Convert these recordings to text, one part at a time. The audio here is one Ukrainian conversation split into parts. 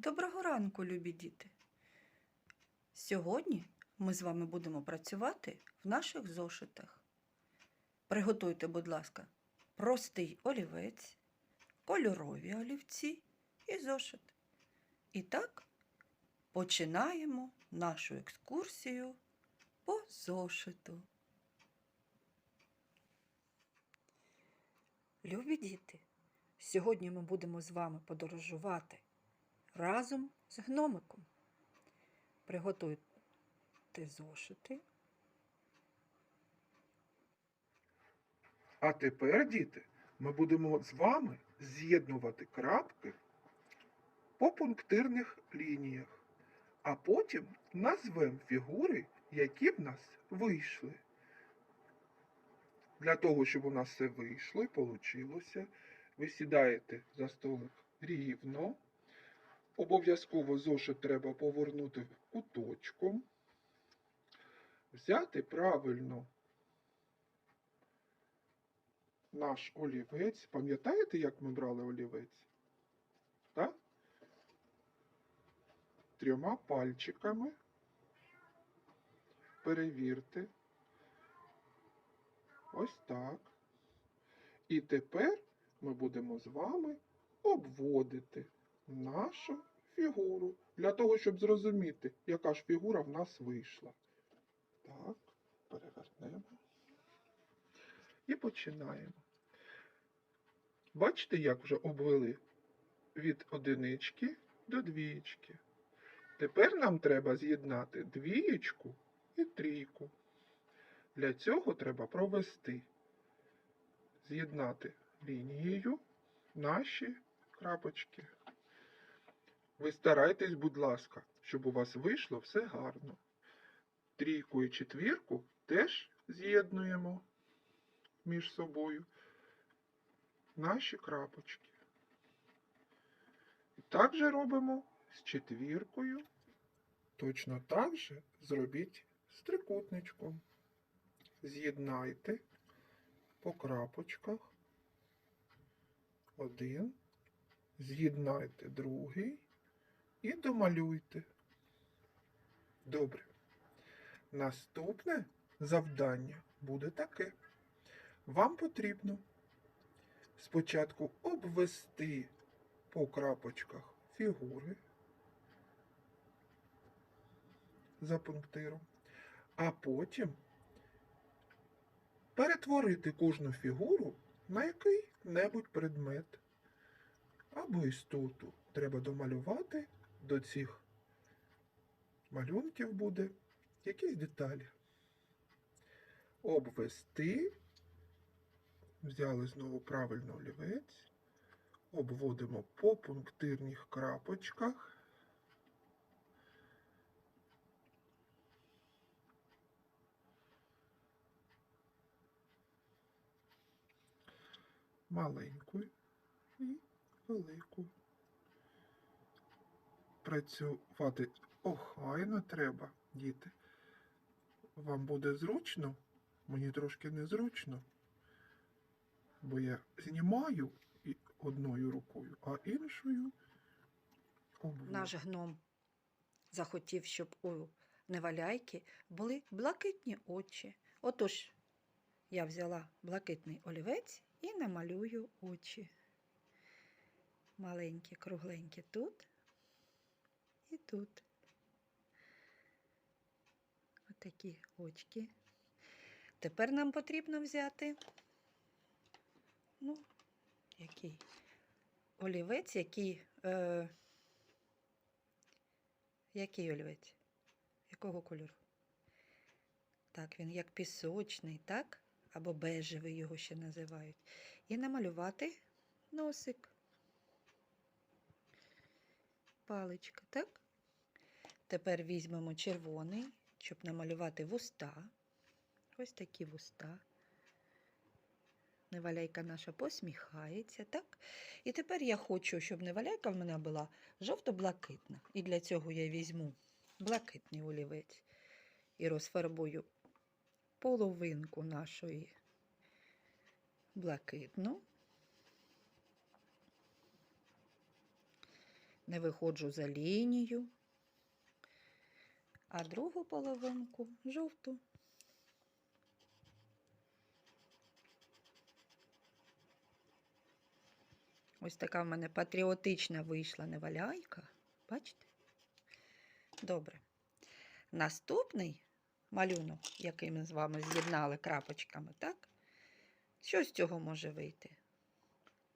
Доброго ранку, любі діти! Сьогодні ми з вами будемо працювати в наших зошитах. Приготуйте, будь ласка, простий олівець, кольорові олівці і зошит. І так, починаємо нашу екскурсію по зошиту. Любі діти, сьогодні ми будемо з вами подорожувати разом з гномиком. Приготуйте зошити. А тепер, діти, ми будемо з вами з'єднувати крапки по пунктирних лініях, а потім назвемо фігури, які в нас вийшли. Для того, щоб у нас все вийшло і вийшло, ви сідаєте за столик рівно. Обов'язково зошит треба повернути куточком, взяти правильно наш олівець. Пам'ятаєте, як ми брали олівець? Так? Трьома пальчиками. Перевірте. Ось так. І тепер ми будемо з вами обводити нашу фігуру. Для того, щоб зрозуміти, яка ж фігура в нас вийшла. Так, перевернемо. І починаємо. Бачите, як вже обвели від одинички до двієчки. Тепер нам треба з'єднати двієчку і трійку. Для цього треба провести, з'єднати лінією наші крапочки. Ви старайтесь, будь ласка, щоб у вас вийшло все гарно. Трійку і четвірку теж з'єднуємо між собою наші крапочки. І так же робимо з четвіркою. Точно так же зробіть з трикутничком. З'єднайте по крапочках один, з'єднайте другий і домалюйте. Добре. Наступне завдання буде таке. Вам потрібно спочатку обвести по крапочках фігури за пунктиром, а потім перетворити кожну фігуру на який-небудь предмет або істоту. Треба домалювати до цих малюнків буде якісь деталі. Обвести. Взяли знову правильно олівець. Обводимо по пунктирних крапочках. Маленьку і велику. Працювати охайно треба, діти. Вам буде зручно, мені трошки незручно, бо я знімаю одною рукою, а іншою обводжу. Наш гном захотів, щоб у неваляйки були блакитні очі. Отож, я взяла блакитний олівець і намалюю очі. Маленькі, кругленькі тут і тут. Отакі очки. Тепер нам потрібно взяти, ну, який олівець, який. Е, який олівець? Якого кольору? Так, він як пісочний, так? Або бежевий його ще називають. І намалювати носик. Паличка, так? Тепер візьмемо червоний, щоб намалювати вуста. Ось такі вуста. Неваляйка наша посміхається, так? І тепер я хочу, щоб неваляйка в мене була жовто-блакитна. І для цього я візьму блакитний олівець і розфарбую половинку нашої блакитну. Не виходжу за лінію, а другу половинку жовту. Ось така в мене патріотична вийшла неваляйка. Бачите? Добре. Наступний малюнок, який ми з вами з'єднали крапочками, так? Що з цього може вийти?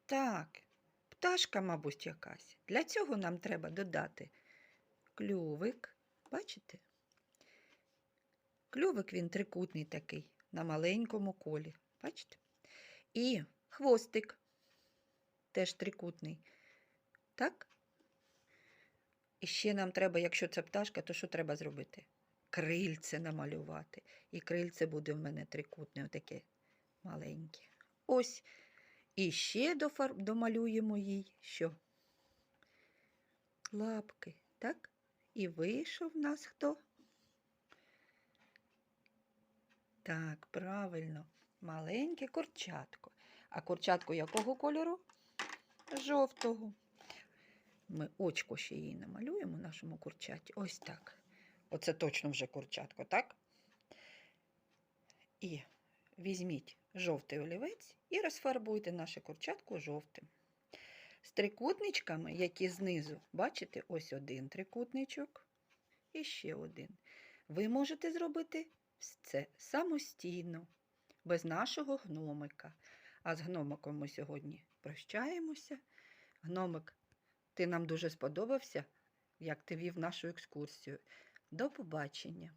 Так, пташка, мабуть, якась. Для цього нам треба додати клювик. Бачите? Клювик він трикутний такий, на маленькому колі. Бачите? І хвостик теж трикутний. Так? І ще нам треба, якщо це пташка, то що треба зробити? Крильце намалювати. І крильце буде в мене трикутне, отаке маленьке. Ось. І ще дофар... домалюємо їй що? Лапки, так? І вийшов в нас хто? Так, правильно, маленьке курчатко. А курчатко якого кольору? Жовтого. Ми очко ще їй намалюємо нашому курчаті. Ось так. Оце точно вже курчатко, так? І візьміть жовтий олівець і розфарбуйте наше курчатко жовтим. З трикутничками, які знизу, бачите, ось один трикутничок і ще один. Ви можете зробити це самостійно, без нашого гномика. А з гномиком ми сьогодні прощаємося. Гномик, ти нам дуже сподобався, як ти вів нашу екскурсію. До побачення!